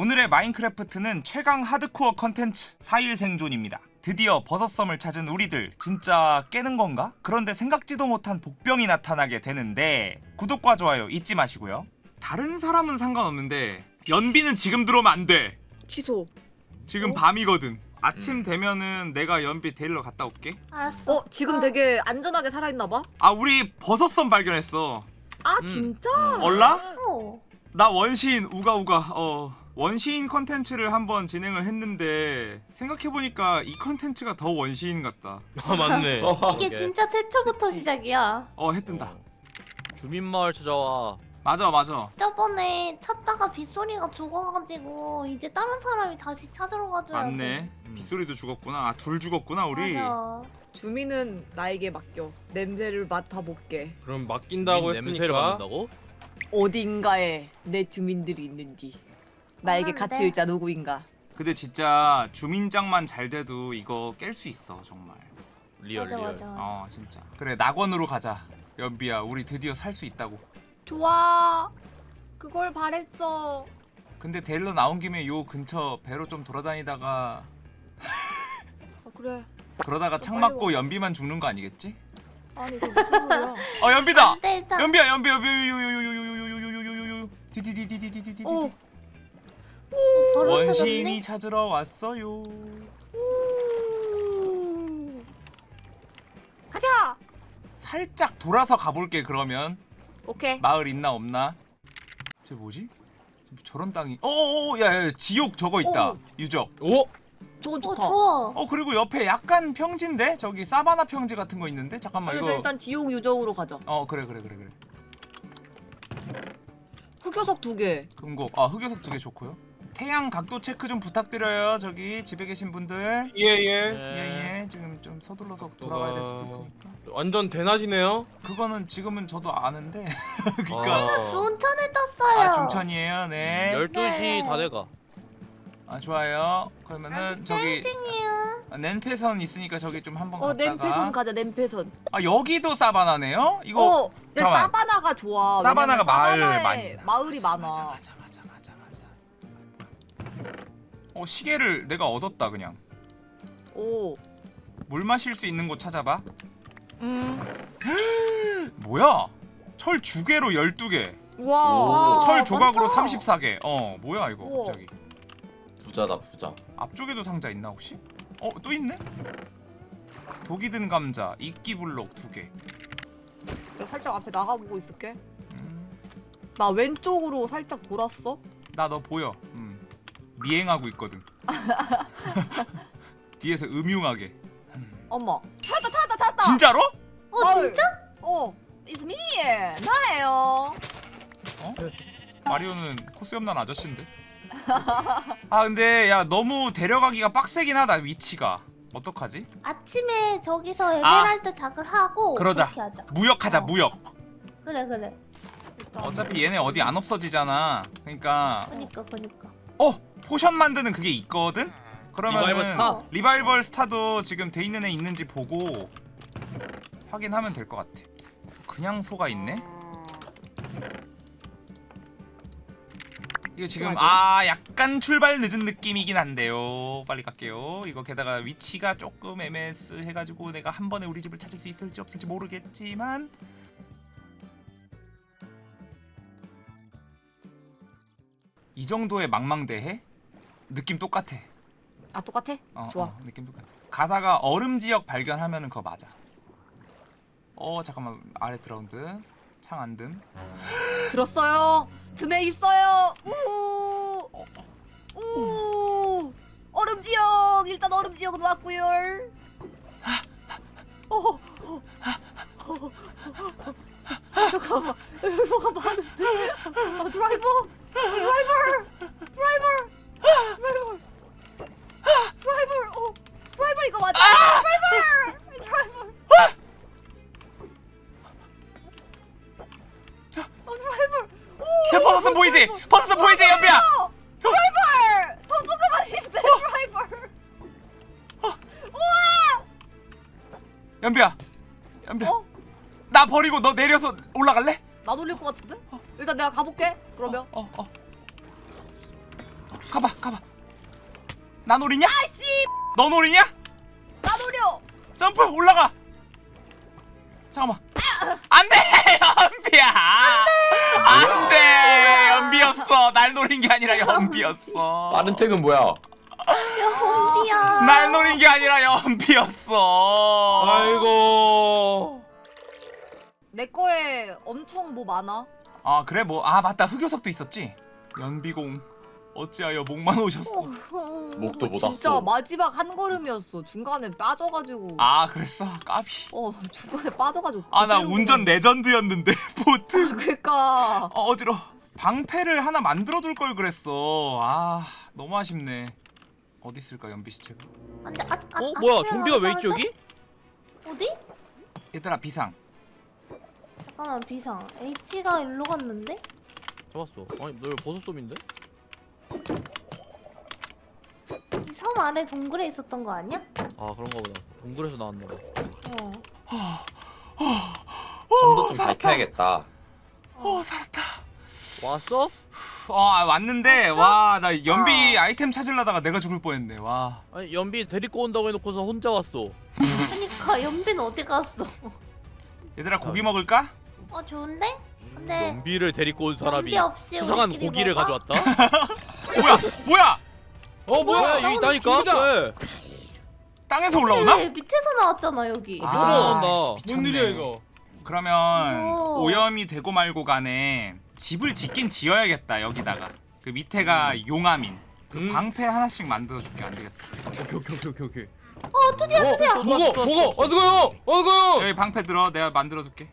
오늘의 마인크래프트는 최강 하드코어 컨텐츠 4일 생존입니다. 드디어 버섯섬을 찾은 우리들 진짜 깨는 건가? 그런데 생각지도 못한 복병이 나타나게 되는데 구독과 좋아요 잊지 마시고요. 다른 사람은 상관없는데 연비는 지금 들어오면 안 돼. 취소. 지금 밤이거든. 아침 되면은 내가 연비 데리러 갔다 올게. 알았어. 어 지금 되게 안전하게 살아있나 봐. 아 우리 버섯섬 발견했어. 아 음. 진짜? 얼라? 어. 나 원시인 우가우가 어 원시인 컨텐츠를 한번 진행을 했는데 생각해보니까 이 컨텐츠가 더 원시인 같다 아 맞네. 이게 진짜 태초부터 시작이야. 어 해뜬다 주민 마을 찾아와. 맞아 맞아 저번에 찾다가 빗소리가 죽어가지고 이제 다른 사람이 다시 찾으러 가줘야 돼. 맞네 빗소리도 죽었구나 아 둘 죽었구나 우리 맞아. 주민은 나에게 맡겨. 냄새를 맡아볼게. 그럼 맡긴다고 냄새를 했으니까 맡는다고? 어딘가에 내 주민들이 있는지. 나에게 같이 돼? 일자 누구인가. 근데 진짜 주민장만 잘 돼도 이거 깰 수 있어 정말 리얼 맞아 리얼. 맞아. 어 진짜 그래 낙원으로 가자 연비야 우리 드디어 살 수 있다고 좋아. 그걸 바랬어. 근데 데일러 나온 김에 요 근처 배로 좀 돌아다니다가 아, 그래. 그러다가 창 빨리 맞고 연비만 죽는 거 아니겠지? 아니 이거 무슨 소리야? 어 연비다! 근데 일단 연비야 연비 연비 요요요요요요요요요요요요요 디디디디디디디디 어. 바로 원시인이 찾으러 왔어요. 우. 가자. 살짝 돌아서 가볼게 그러면 오케이. 마을 있나 없나? 저 뭐지? 저런 땅이 어어어 야야 지옥 저거 있다 어. 유적. 오 저거 어 좋다. 좋아. 어 그리고 옆에 약간 평지인데 저기 사바나 평지 같은 거 있는데 잠깐만 이거 일단 지옥 유적으로 가자. 어 그래 그래 그래 그래 흑요석 두 개. 금곡 아 흑요석 두 개 좋고요. 태양 각도 체크 좀 부탁드려요 저기 집에 계신 분들. 예예. 예예 지금 좀 서둘러서 돌아가야 될 수도 있으니까. 완전 대낮이네요. 그거는 지금은 저도 아는데 그러니까 아. 천을 떴어요. 아 중천이에요 네. 12시 네. 다 돼가. 아 좋아요. 그러면은 저기 땡땡이야. 아, 있으니까 저기 좀 한번 어 갔다가 냄페선 가자 냄페선. 아 여기도 사바나네요? 이거 어, 근데 잠깐만. 사바나가 좋아. 사바나가 왜냐면 마을 사바나에 많이 마을이 맞아, 많아. 맞아 맞아 어 시계를 내가 얻었다 그냥. 오. 물 마실 수 있는 곳 찾아봐. 음. 뭐야? 철 주개로 12개. 우와. 오. 철 조각으로 많다. 34개. 어 뭐야 이거 우와. 갑자기. 부자다 부자 앞쪽에도 상자 있나 혹시? 어 또 있네? 독이 든 감자, 이끼 블록 두 개. 내가 살짝 앞에 나가보고 있을게. 음, 나 왼쪽으로 살짝 돌았어. 나 너 보여. 음, 미행하고 있거든. 뒤에서 음흉하게. 어머. 찾았다 찾았다 찾았다. 진짜로? 어 마을. 진짜? 어. It's me. 나예요. 마리오는 코스 염난 아저씨인데. 아 근데 야 너무 데려가기가 빡세긴 하다 위치가. 어떡하지? 아침에 저기서 에메랄드 작을 하고 그러자. 그렇게 하자. 무역하자 어. 무역. 그래 그래. 어차피 얘네 어디 안 없어지잖아. 그러니까 그니까 그니까. 어 포션 만드는 그게 있거든. 그러면은 리바이벌 스타? 리바이벌 스타도 지금 돼 있는 애 있는지 보고 확인하면 될 것 같아. 그냥 소가 있네. 이거 지금 아 약간 출발 늦은 느낌이긴 한데요. 빨리 갈게요. 이거 게다가 위치가 조금 MS 해가지고 내가 한 번에 우리 집을 찾을 수 있을지 없을지 모르겠지만 이 정도의 망망대해 느낌 똑같아. 아 똑같아? 어, 좋아. 어, 느낌 똑같아. 가다가 얼음 지역 발견하면은 그거 맞아. 어 잠깐만 아래 드라운드 창안 듦. 들었어요. 드네 있어요. 우. 우. 얼음 지역. 일단 얼음 지역은 왔고요. 어. 어. 어. 잠깐만. 뭐가 많은데. 아. 드라이버. 드라이버. 드라이버. 이거 맞아. 드라이버. 어, 드라이버. 오. 야 버섯은 보이지? 버섯은 보이지 연비야? 어, 드라이버! 더 조금만 있는데 드라이버! 우와! 연비야. 연비야. 어? 나 버리고 너 내려서 올라갈래? 나 놀릴 것 같은데? 일단 내가 가볼게 그러면 어 어. 가봐 가봐 나 노리냐? 너 노리냐? 점프 올라가. 잠깐만. 안돼 연비야. 안돼 연비였어. 날 노린 게 아니라 연비였어. 빠른 택은 뭐야? 연비야. 날 노린 게 아니라 연비였어. 아이고. 내 거에 엄청 뭐 많아. 아 그래? 뭐 아 맞다. 흑요석도 있었지? 연비공 어찌하여 목만 오셨어 목도 못 진짜 왔어. 마지막 한 걸음이었어. 중간에 빠져가지고. 아 그랬어 까비 어 중간에 빠져가지고. 아 나 그대로 운전 그냥- 레전드였는데 보트 그러니까. 어, 어지러 방패를 하나 만들어 둘 걸 그랬어 아 너무 아쉽네 어디 있을까 연비 시체가 안 돼, 아, 아, 어 아, 뭐야 아, 좀비가 왜 있지 아, 여기? 어디? 얘들아 비상 잠깐만 비상. H가 일로 갔는데? 잡았어. 아니 너 버섯 쏨인데? 이 섬 아래 동굴에 있었던 거 아니야? 아 그런가 보다. 동굴에서 나왔나 봐. 어. 선도 좀 밝혀야겠다. 어 살았다 왔어? 어 아, 왔는데 와 나 연비 아이템 찾으려다가 내가 죽을 뻔했네 와 아니 연비 데리고 온다고 해놓고서 혼자 왔어. 그니까 연비는 어디 갔어? 얘들아 고기 먹을까? 어 좋은데? 근데 연비를 데리고 온 사람이 연비 없이 수상한 우리끼리 고기를 먹어? 가져왔다. 뭐야 뭐야 어 뭐야 여기 있다니까? 네. 땅에서 올라오나? 왜 밑에서 나왔잖아 여기. 아, 나온다. 씨, 뭔 미쳤네. 일이야, 이거? 그러면 오. 오염이 되고 말고 간에 집을 짓긴 지어야겠다 여기다가 그 밑에가 용암인 그 음. 방패 하나씩 만들어 줄게 안 되겠다 오케이 오케이 오케이 오케이 오케이. 어 투디야 어. 또또 보고 나왔어. 어서 가요 어서 가요 여기 방패 들어 내가 만들어 줄게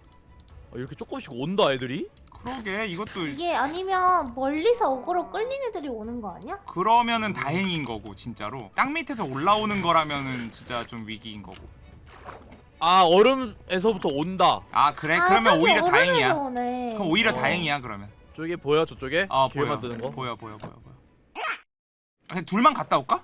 아, 이렇게 조금씩 온다 애들이? 그러게 이것도 이게 아니면 멀리서 어그로 끌린 애들이 오는 거 아니야? 그러면은 다행인 거고 진짜로 땅 밑에서 올라오는 거라면은 진짜 좀 위기인 거고 아 얼음에서부터 온다. 아 그래? 아, 그러면 저기 오히려 다행이야 오네. 그럼 오히려 어. 다행이야 그러면 저게 보여 저쪽에? 어길 보여 만드는 거? 보여 보여 보여 보여 아, 그냥 둘만 갔다 올까?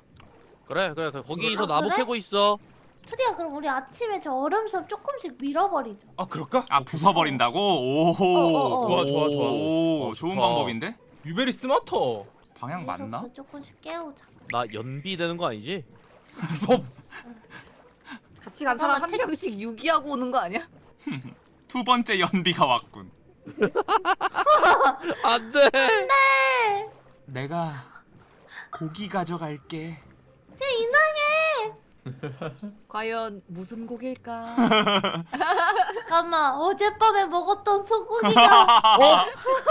그래 그래 그래. 거기서 아, 나무 그래? 캐고 있어. 투디야 그럼 우리 아침에 저 얼음섬 조금씩 밀어버리자. 아 그럴까? 아 부숴버린다고? 오호 어, 어, 어. 좋아 좋아 좋아 오 어, 좋은 좋다. 방법인데? 유베리 스마터 방향 맞나? 여기서부터 조금씩 깨우자. 나 연비 되는 거 아니지? 같이 간 사람 한 책- 명씩 유기하고 오는 거 아니야? 두 번째 연비가 왔군 안돼. 네. 내가 고기 가져갈게 쟤 이상해. 과연 무슨 곡일까? 잠깐만 어젯밤에 먹었던 소고기가 어?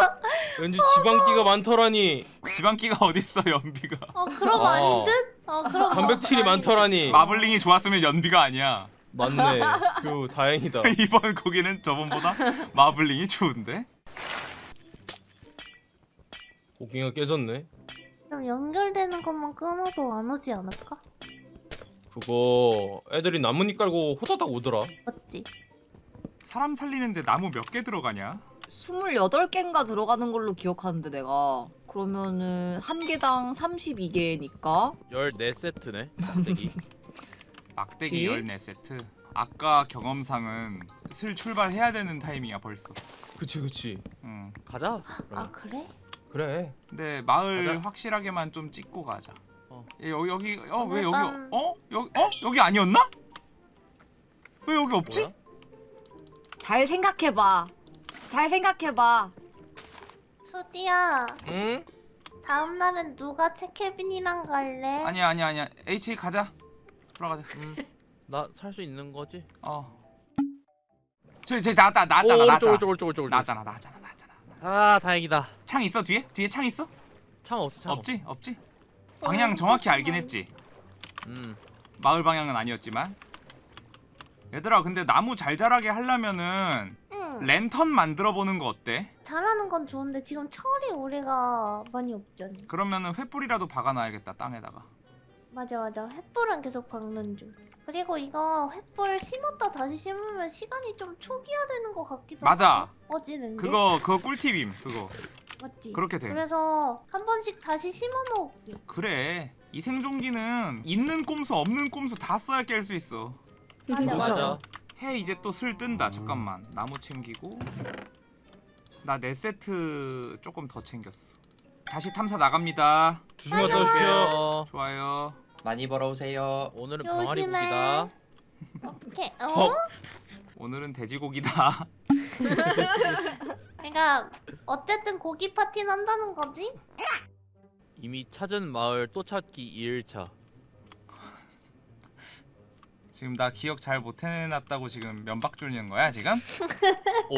왠지 지방기가 많더라니 지방기가 어딨어 연비가 어 그럼 어. 아닌 듯? 어 그럼 단백질이 많더라니 마블링이 좋았으면 연비가 아니야 맞네 그 다행이다 이번 고기는 저번보다 마블링이 좋은데? 고기가 깨졌네 듯? 그럼 연결되는 것만 끊어도 안 오지 않을까? 그거 애들이 나뭇잎 깔고 호다닥 오더라 맞지? 사람 살리는데 나무 몇 개 들어가냐? 28개인가 들어가는 걸로 기억하는데 내가 그러면은 한 개당 32개니까 14세트네. 막대기. 막대기 그치? 14세트 아까 경험상은 슬 출발해야 되는 타이밍이야 벌써 그치 그치 응. 가자. 아 그러면. 그래? 그래 근데 마을 가자. 확실하게만 좀 찍고 가자 어. 예, 여기 여기 어 왜 여기 어? 여기 어? 여기 아니었나? 왜 여기 없지? 뭐야? 잘 생각해봐 잘 생각해봐 투디야 응? 다음 날은 누가 채케빈이랑 갈래? 아니야 아니야 아니야 H 가자 들어가자 음. 나살 수 있는 거지? 어 저기 저기 나왔다 나왔잖아 오, 나왔잖아 오른쪽 오른쪽 오른쪽 오른쪽. 나왔잖아 나왔잖아 나왔잖아 아 다행이다. 창 있어 뒤에? 뒤에 창 있어? 창 없어 창. 없지? 없지? 방향 정확히 알긴 했지. 음. 마을 방향은 아니었지만 얘들아 근데 나무 잘 자라게 하려면은 응 랜턴 만들어 보는 거 어때? 잘하는 건 좋은데 지금 철이 우리가 많이 없잖아 그러면은 횃불이라도 박아놔야겠다 땅에다가 맞아 맞아 횃불은 계속 박는 중 그리고 이거 횃불 심었다 다시 심으면 시간이 좀 초기화되는 것 같기도 맞아. 하고 게 그거 그거 꿀팁임 그거 맞지? 그렇게 돼 그래서 한 번씩 다시 심어 놓을게 그래 이 생존기는 있는 꼼수 없는 꼼수 다 써야 깰 수 있어 맞아 맞아, 맞아. 해 이제 또 슬 뜬다 잠깐만 나무 챙기고 나 네 세트 조금 더 챙겼어 다시 탐사 나갑니다. 조심히 갔다 오십시오. 어, 좋아요. 많이 벌어오세요. 오늘은 조심해. 병아리 고기다. 오케이. 어? 헉. 오늘은 돼지고기다. 그러니까 어쨌든 고기 파티는 한다는 거지? 이미 찾은 마을 또 찾기 2일차. 지금 나 기억 잘 못 해놨다고 지금 면박 주는 거야 지금? 오,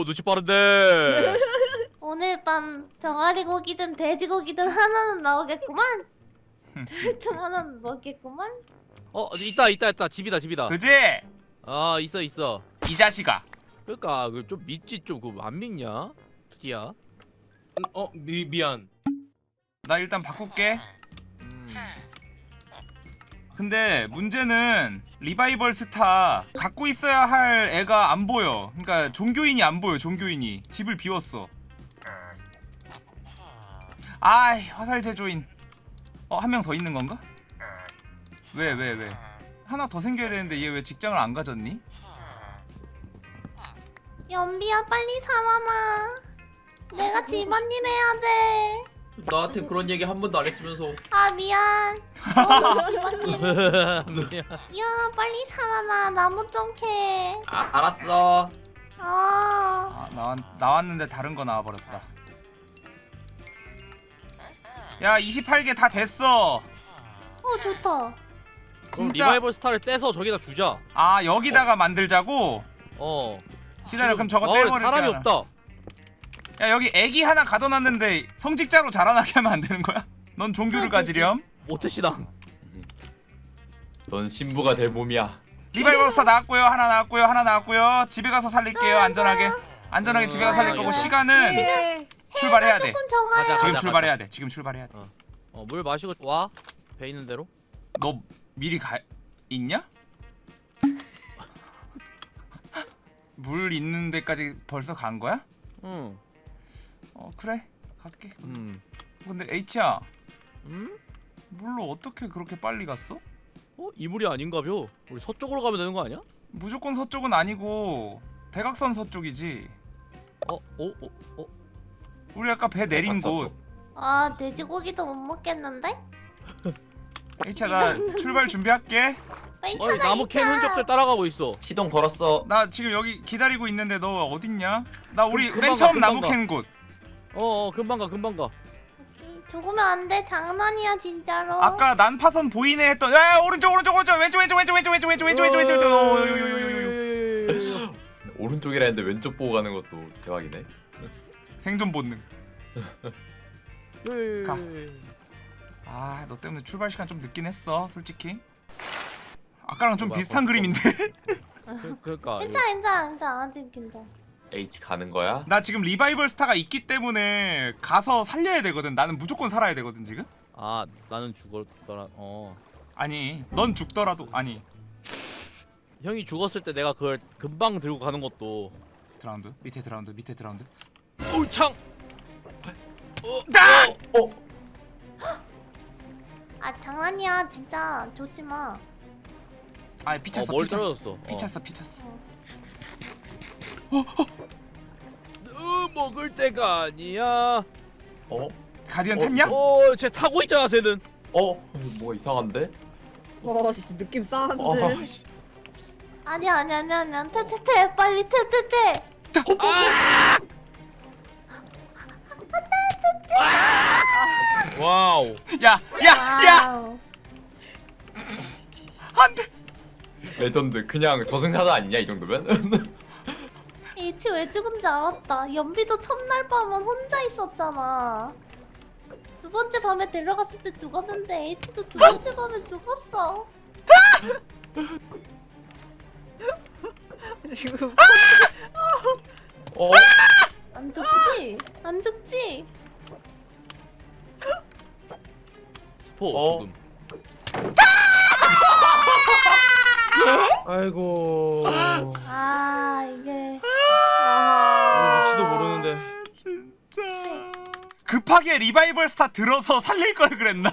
오, 눈치 빠른데. 오늘 밤 병아리 고기든 돼지 고기든 하나는 나오겠구만. 둘 중 하나는 먹겠구만. 어, 있다, 있다, 있다. 집이다, 집이다. 그지? 아, 있어, 있어. 이 자식아. 그러니까 그 좀 믿지 좀그안 믿냐? 드디어. 어 미, 미안. 나 일단 바꿀게. 음. 근데 문제는 리바이벌 스타 갖고 있어야 할 애가 안 보여. 그러니까 종교인이 안 보여. 종교인이 집을 비웠어. 아이 화살 제조인. 어 한 명 더 있는 건가? 왜 왜 왜? 하나 더 생겨야 되는데 얘 왜 직장을 안 가졌니? 연비야 빨리 살아나. 내가 집안일 해야 돼. 나한테 그런 얘기 한 번도 안 했으면서. 아 미안. 어, 집안일. 야 빨리 살아나. 나무 좀 캐. 아 알았어. 아. 아 나왔 나왔는데 다른 거 나와버렸다. 야 28개 다 됐어. 어 좋다. 그럼 진짜 리바이벌 스타를 떼서 저기다 주자. 아 여기다가 만들자고. 어. 기다려 그럼 저거 마을에 떼버릴게. 사람이 하나. 없다. 야 여기 애기 하나 가둬놨는데 성직자로 자라나게 하면 안 되는 거야? 넌 종교를 가지렴? 모태시당. 넌 신부가 될 몸이야. 리바이버스타 나왔고요 하나 나왔고요 하나 나왔고요 집에 가서 살릴게요 안전하게 안전하게 집에 가서 살릴 거고 아, 시간은 예. 출발해야 돼 조금 적어요. 가자. 지금 출발해야 돼 지금 출발해야 어, 물 마시고 와. 배 있는 대로. 돼 너 미리 가 있냐? 물 있는 데까지 벌써 간 거야? 응. 어 그래 갈게 음. 근데 H야 음? 물로 어떻게 그렇게 빨리 갔어? 어? 이물이 아닌가벼. 우리 서쪽으로 가면 되는 거 아니야? 무조건 서쪽은 아니고 대각선 서쪽이지 어? 어? 어? 어? 우리 아까 배 내린 대각선 곳 쪽. 아 돼지고기도 못 먹겠는데? H야 나 출발 준비할게 찾아 나무 캐 이차. 흔적들 따라가고 있어. 시동 걸었어. 나 지금 여기 기다리고 있는데 너 어딨냐? 나 우리 금방 맨 가, 처음 금방 나무 가. 캔 곳 어, 어 금방 가 금방 가. 죽으면 안 돼 장난이야 진짜로. 아까 난파선 보이네 했던 야 오른쪽 오른쪽 오른쪽 왼쪽 왼쪽 왼쪽 왼쪽 왼쪽 왼쪽 왼쪽 왼쪽 왼쪽 어, 요, 요, 요, 요, 요, 요. 오른쪽이라 했는데 왼쪽 보고 가는 것도 대박이네. 생존 본능 가. 예. 아너 때문에 출발 시간 좀 늦긴 했어 솔직히 아까랑 좀 뭐야, 비슷한 뭐, 그림인데 그, 그러니까 괜찮아 괜찮아 괜찮아 아직 괜찮아. H 가는 거야? 나 지금 리바이벌 스타가 있기 때문에 가서 살려야 되거든 나는 무조건 살아야 되거든 지금 아 나는 죽었더라. 어. 아니 넌 죽더라도 아니 형이 죽었을 때 내가 그걸 금방 들고 가는 것도 드라운드 밑에 드라운드 밑에 드라운드 어우 창! 아! 어? 아 장난이야 진짜 좋지 마. 아 피쳤어 어, 뭘 피쳤어 떨어졌어. 피쳤어 피쳤어 어, 먹을 때가 아니야. 어? 가디언 어, 탔냐? 어, 쟤 타고 있잖아, 쟤는. 어? 뭐가 이상한데? 어, 씨, 느낌 싸한데. 어, 씨. 아니야 아니야 아니야 아니야 테테테 빨리 테테테. 와우. 야, 야, 야, 와우. 안돼. 레전드. 그냥 저승사자 아니냐 이 정도면? H 왜 죽은지 알았다. 연비도 첫날 밤은 혼자 있었잖아. 두 번째 밤에 데려갔을 때 죽었는데 H도 두 번째 밤에 죽었어. 지금 어? 안 죽지? 안 죽지? 스포, 어? 지금. 아이고. 아 이게 위치도 모르는데. 진짜. 급하게 리바이벌 스타 들어서 살릴 걸 그랬나?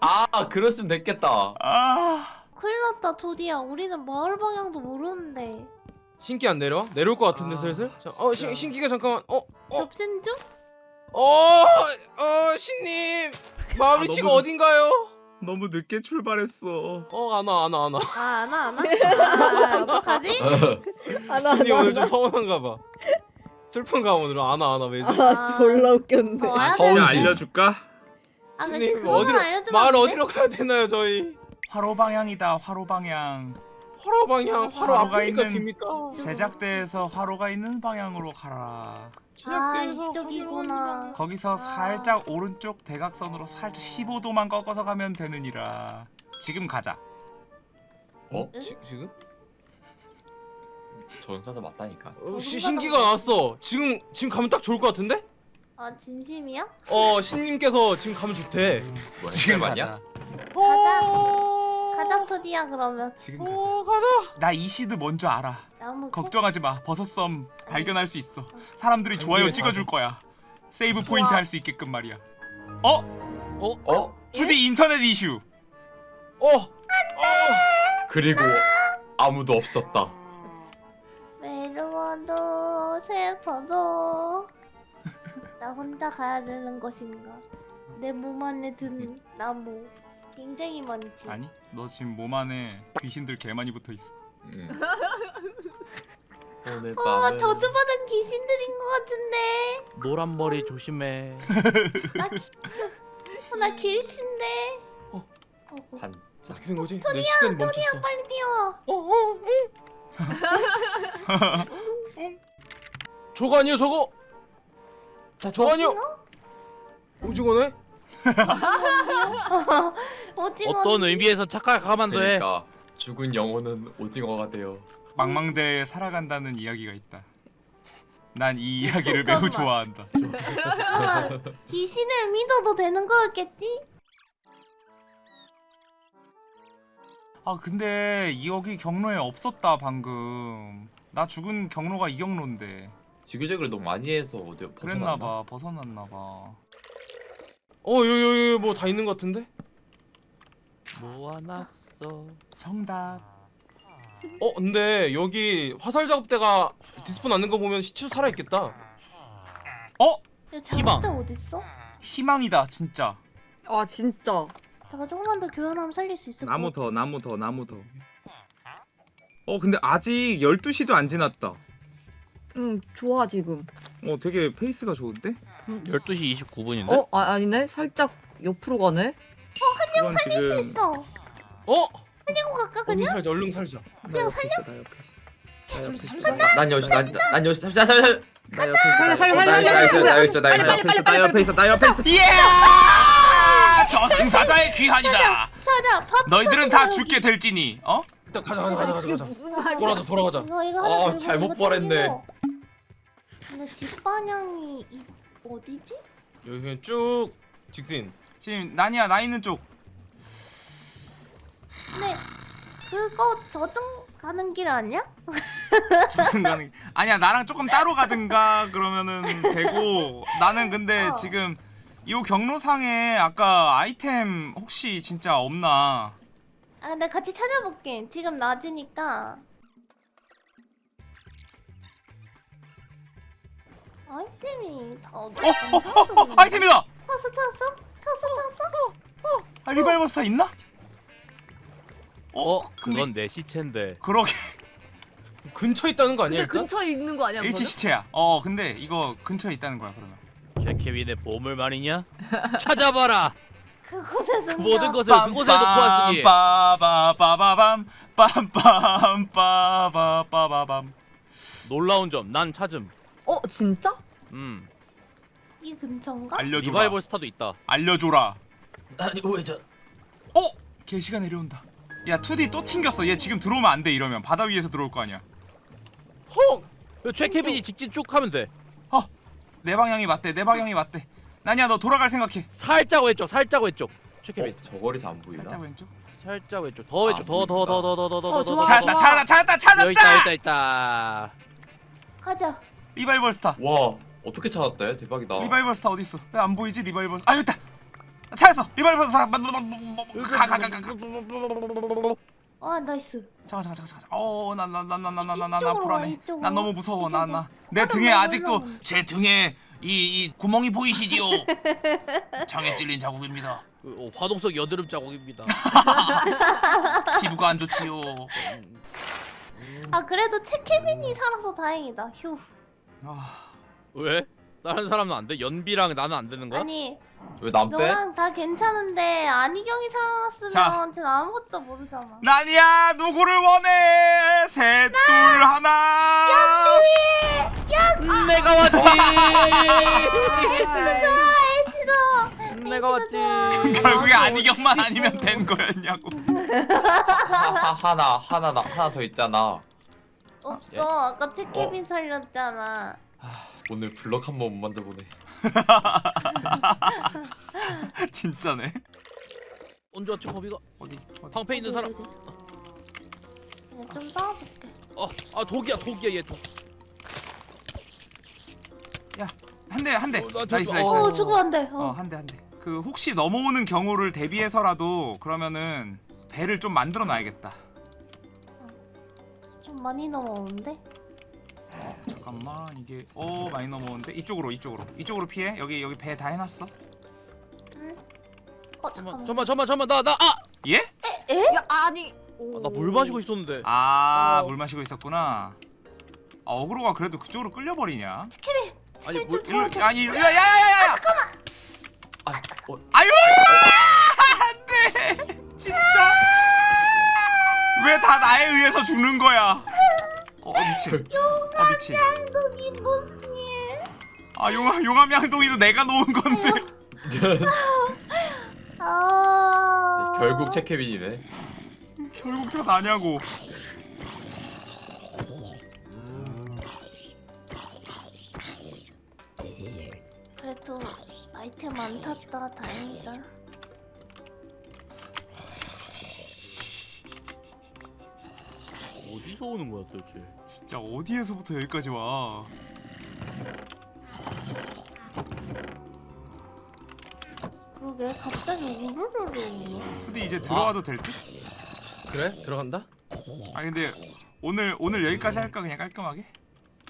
아 그랬으면 됐겠다. 아, 큰일 났다 조디야. 우리는 마을 방향도 모르는데. 신기 안 내려? 내려올 것 같은데 아, 슬슬? 자, 어 신, 진짜. 신기가 잠깐만. 어? 어? 접신 중? 어, 어, 신님 마을 아, 위치가 너무- 어딘가요? 너무 늦게 출발했어. 어, 안 와, 안 와, 안 와. 아? 아, 어떡하지? 하나 신님 오늘 좀. 서운한가 봐. 슬픈가 오늘 안 와, 안 와, 왜지? 아 졸라 웃겼네. 어. 서울- 진짜 서울시. 알려줄까? 아 근데 그거는 어디로 알려주면 마을 안 돼? 어디로 가야 되나요, 저희? 화로 방향이다. 화로 방향. 화로 방향, 화로 화로가 앞입니까, 있는- 뒤입니까? 제작대에서 화로가 있는 방향으로 가라. 아 제작대에서 이쪽이구나. 거기서 아. 살짝 오른쪽 대각선으로 살짝 15도만 꺾어서 가면 되느니라. 지금 가자. 어? 지, 지금? 저승사자 맞다니까. 어, 시, 신기가 나왔어. 지금 지금 가면 딱 좋을 것 같은데? 아 진심이야? 어, 신님께서 지금 가면 좋대. 지금 헬 맞냐? 가자. 가자. 어... 가자 토디야 그러면. 지금 가자. 어, 가자. 나 이 시드 뭔줄 알아. 나무 걱정하지 마. 버섯섬 발견할 수 있어. 사람들이 좋아요 아니, 찍어줄 거야. 세이브 좋아. 포인트 할 수 있게끔 말이야. 어? 어? 투디 인터넷 이슈. 어. 그리고 아무도 없었다. 외로워도 슬퍼도 나 혼자 가야 되는 것인가? 내 몸 안에 든 나무 굉장히 많지. 아니, 너 지금 몸 안에 귀신들 개 많이 붙어 있어. 응. 오늘 어 밤은 저주받은 귀신들인 것 같은데. 노란 머리 조심해. 어, 나 길친데. 어. 어, 어. 반 어떻게 된 거지? 내 시간이 멈췄어. 빨리 뛰어. 어, 어, 어. 저거 아니야, 저거? 저거 아니야? 오징어네? 오징어. 어떤 의미에서 착각하면 돼. 그러니까 죽은 영혼은 오징어가 되어 망망대에 살아간다는 이야기가 있다. 난 이 이야기를 매우 잠깐만. 좋아한다. 귀신을 믿어도 되는 거였겠지? 아 근데 여기 경로에 없었다 방금. 나 죽은 경로가 이 경로인데. 지그재그를 너무 많이 해서 어디 벗어났나? 그랬나봐. 벗어났나봐. 어, 여기 여기 뭐다 있는 것 같은데? 모아놨어. 정답. 어, 근데 여기 화살 작업대가 디스폰 않는 거 보면 시체도 살아 있겠다. 어? 야, 희망. 작업대 어딨어? 희망이다 진짜. 아 진짜. 잠깐 조금만 더 교환하면 살릴 수 있을 것 나무 더 나무 더 나무 더. 어 근데 아직 12시도 안 지났다. 응 좋아 지금. 어 되게 페이스가 좋은데? 12시 29분인데? 어 아, 아니네 살짝 옆으로 가네. 이건 살릴 수 있어. 어? 살리고 갈까 얼른 그냥? 살자, 얼른 살자. 그냥 살려? 난 여시 난, 난 여시 잠시만 잠시만 나 옆에 살려 살려 나 살려 여기 있어 살려. 나 여기 있어 나 여기 있어 빨리, 빨리, 나 옆에 있어 나 옆에 있어 예! 저승사자의 귀환이다 자자 밥. 너희들은 다 죽게 될지니 어? 일단 가자, 가자, 가자, 가자, 그게 가자. 무슨 말이야? 돌아가자, 돌아가자. 이거 이거 어, 하나 들고 잘못 이거 버렸네. 챙기고. 근데 집 방향이 이, 어디지? 여기 그냥 쭉 직진. 지금 난이야 나 있는 쪽 근데 그거 저승 가는 길 아니야? 저승 가는 아니야 나랑 조금 따로 가든가 그러면은 되고 나는 근데 어. 지금 이 경로상에 아까 아이템 혹시 진짜 없나 아 근데 같이 찾아볼게. 지금 낮이니까. 아이템이 어, 어, 어, 어, 어, 아이템이다 찾았어 찾았어? 찾았어 찾았어? 아, 리발버스타 있나? 어? 근데- 그건 내 시체인데. 그러게 근처에 있다는 거 아니야, 근데 일단? 근처에 있는 거 아니야? H 그거는? 시체야 어 근데 이거 근처에 있다는 거야 그러면 최케빈의 보물 말이냐? 찾아봐라. 그곳에 숨겨. 모든 것을 그곳에 놓고 왔으니. 빠바바바밤 빰빰 빠바바바밤 놀라운 점, 난 찾음. 어 진짜? 음. 이 근처인가? 알려줘라 리바이벌 스타도 있다. 알려줘라 아니 우회전 어? 개시가 내려온다 야 2D 또 튕겼어 얘 지금 들어오면 안 돼 이러면 바다 위에서 들어올 거 아니야 헉! 최케빈이 직진 쭉 하면 돼. 내 방향이 맞대 내 방향이 맞대 나니야 너 돌아갈 생각해. 살짝 왼쪽 살짝 왼쪽 체크밋 어, 저 거리서 안 보이나? 살짝 왼쪽. 살짝 왼쪽 더 왼쪽 더 더 더 더 더더더더더 찾았다 찾았다 찾았다 여기 있다 있다 찾았다. 있다 가자. 리바이벌 스타. 와 어떻게 찾았대? 대박이다. 리바이벌 스타 어디 있어? 왜 안 보이지 리바이벌? 스타. 아 여기 있다. 찾았어. 리바이벌 스타. 가가가가. 잠깐 아 나이스. 잠깐 잠깐 잠깐. 어나나나나나나나 불안해. 난 너무 무서워. 나나내 등에 아직도 제 등에 이, 이 구멍이 보이시지요 장에 찔린 자국입니다 그, 어, 화동석 여드름 자국입니다. 피부가 안 좋지요 아 그래도 채케빈이 살아서 다행이다. 휴. 아, 왜? 다른 사람은 안 돼? 연비랑 나는 안 되는 거야? 아니 왜난 빼? 너랑 다 괜찮은데 안희경이 살아났으면 자. 쟤는 아무것도 모르잖아. 나니야 누구를 원해 셋둘 하나 음, 내가 왔지. 에이치도 좋아 에이치도. 내가 왔지. 결국에 안희경만 아니면 된 거였냐고 하, 하, 하나 하나 나 하나 더 있잖아. 없어 아까 채케빈 살렸잖아. 오늘 블럭 한 번 못 만져보네. 진짜네 언제 왔지 거미가? 어디 어디 방패 있는 사람. 그냥 좀 싸워볼게. 어, 아 독이야 독이야 얘 독. 한 대 한 대 어, 나 저기- 나이스 나이스 어 나이스. 죽으면 안 돼. 어 어. 한 대 한 대 그 혹시 넘어오는 경우를 대비해서라도 그러면은 배를 좀 만들어 놔야겠다 좀 많이 넘어오는데? 잠깐만 이게 어 많이 넘어오는데 이쪽으로 이쪽으로 이쪽으로 피해 여기 여기 배 다 해놨어 응. 어 잠만 잠깐만. 잠만 잠만 잠만 나 나 아! 예? 에? 야 아니. 나 물 마시고 있었는데. 아 어. 물 마시고 있었구나 아 어그로가 그래도 그쪽으로 끌려버리냐 아니 물 일로 아니 일로 야야야야 아, 어, 아유 안돼 진짜 왜 다 나에 의해서 죽는 거야 미친 어 미친 양동이 무슨 일? 아 용암 용암 양동이도 내가 놓은 건데 아. 결국 체케빈이네. 결국 다 나냐고 그래도 아이템 안 탔다 다행이다. 어디서 오는 거야 도대체? 진짜 어디에서부터 여기까지 와 그러게 갑자기 우르르르 오네. 투디 이제 들어와도 될 듯? 그래? 들어간다? 아 근데 오늘 오늘 여기까지 할까 그냥 깔끔하게?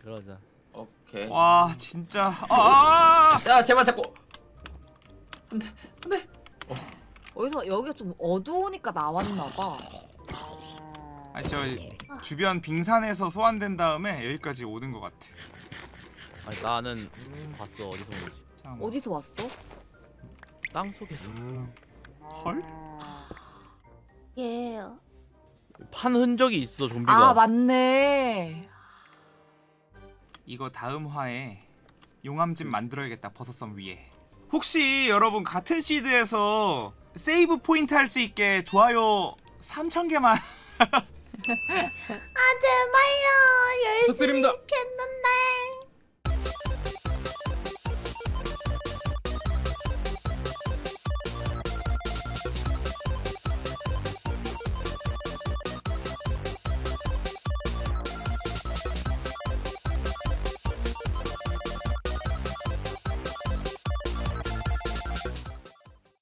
그러자. 오케이. 와 진짜 아 자, 제발 잡고. 어디서 여기가 좀 어두우니까 나왔나 봐. 아니 저 주변 빙산에서 소환된 다음에 여기까지 오는 것 같아 아니 나는 봤어 어디서 오는지. 잠깐만. 어디서 왔어? 땅 속에서. 헐? 예. 판 흔적이 있어 좀비가. 아 맞네. 이거 다음 화에 용암집 만들어야겠다 버섯섬 위에 혹시 여러분 같은 시드에서 세이브 포인트 할 수 있게 좋아요 3,000개만 아 아 제발요. 열심히 했는데